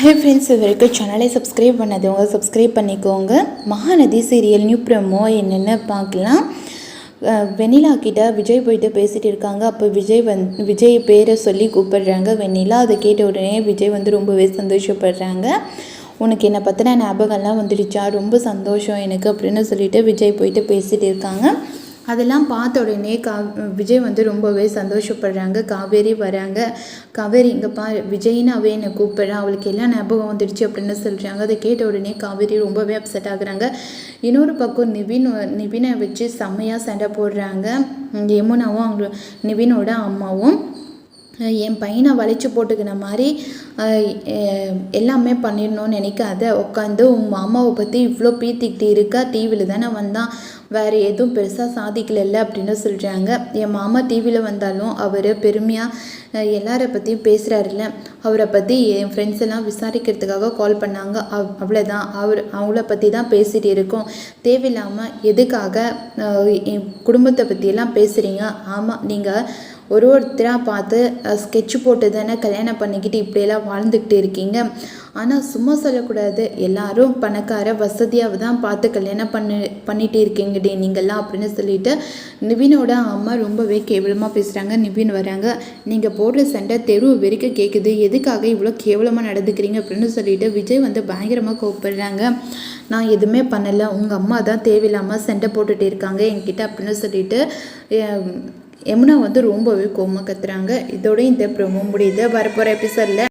Hi friends இது வரைக்கும் சேனலை சப்ஸ்கிரைப் பண்ணாதவங்க சப்ஸ்கிரைப் பண்ணிக்கோங்க. மகாநதி சீரியல் நியூ ப்ரமோ என்னென்னு பார்க்கலாம்? வெண்ணிலா கிட்ட விஜய் போயிட்டு பேசிகிட்டு இருக்காங்க. அப்போ விஜய் வந் விஜய் பேரை சொல்லி கூப்பிடுறாங்க. வெண்ணிலா அதை கேட்ட உடனே விஜய் வந்து ரொம்பவே சந்தோஷப்படுறாங்க. உனக்கு என்னை பற்றின ஞாபகம்லாம் வந்துடுச்சா? ரொம்ப சந்தோஷம் எனக்கு அப்படின்னு சொல்லிட்டு விஜய் போயிட்டு பேசிகிட்டு இருக்காங்க. அதெல்லாம் பார்த்த உடனே கா விஜய் வந்து ரொம்பவே சந்தோஷப்படுறாங்க. காவேரி வராங்க. காவேரி இங்கே பா விஜய்னாவே என்னை கூப்பிட்றேன் அவளுக்கு எல்லாம் ஞாபகம் வந்துடுச்சு அப்படின்னு சொல்கிறாங்க அதை கேட்ட உடனே காவேரி ரொம்பவே அப்செட் ஆகுறாங்க. இன்னொரு பக்கம் நிவின் நிவினை வச்சு செம்மையாக சண்டை போடுறாங்க. யமுனாவும் அவங்க நிவினோட அம்மாவும். என் பையனை வளைச்சு போட்டுக்கின மாதிரி எல்லாமே பண்ணிடணும்னு நினைக்காத. உட்காந்து உன் மாமாவை பற்றி இவ்வளோ பீத்திக்கிட்டு இருக்கா டிவியில் தானே வந்தான். வேறு எதுவும் பெருசாக சாதிக்கலைல்ல அப்படின்னு சொல்கிறாங்க என் மாமா டிவியில் வந்தாலும் அவர் பெருமையாக எல்லாரை பற்றியும் பேசுகிறாருல்ல அவரை பற்றி என் ஃப்ரெண்ட்ஸ் எல்லாம் விசாரிக்கிறதுக்காக கால் பண்ணாங்க. அவ் அவ்வளோதான் அவர் அவங்கள பற்றி தான் பேசிகிட்டு இருக்கோம். தேவையில்லாமல் எதுக்காக என் குடும்பத்தை பற்றியெல்லாம் பேசுகிறீங்க ஆமாம் நீங்கள் ஒரு ஒருத்தராக பார்த்து ஸ்கெட்ச் போட்டு தானே கல்யாணம் பண்ணிக்கிட்டு இப்படியெல்லாம் வாழ்ந்துக்கிட்டு இருக்கீங்க. ஆனால் சும்மா சொல்லக்கூடாது. எல்லாரும் பணக்கார வசதியாக தான் பார்த்து கல்யாணம் பண்ணி பண்ணிட்டு இருக்கீங்கடே நீங்கள்லாம் அப்படின்னு சொல்லிட்டு நிவினோட அம்மா ரொம்பவே கேவலமாக பேசுகிறாங்க நிவின் வராங்க. நீங்கள் போடுற சண்டை தெரு வரைக்கும் கேட்குது எதுக்காக இவ்வளோ கேவலமாக நடந்துக்கிறீங்க அப்படின்னு சொல்லிட்டு விஜய் வந்து பயங்கரமாக கூப்பிடுறாங்க நான் எதுவுமே பண்ணலை. உங்கள் அம்மா தான் தேவையில்லாமல் சண்டை போட்டுகிட்டு இருக்காங்க என்கிட்ட அப்படின்னு சொல்லிட்டு யமுனா வந்து ரொம்பவே கோமா கத்துறாங்க. இதோட இந்த ப்ரோமோ முடியுது வரப்போகிற எபிசோடில்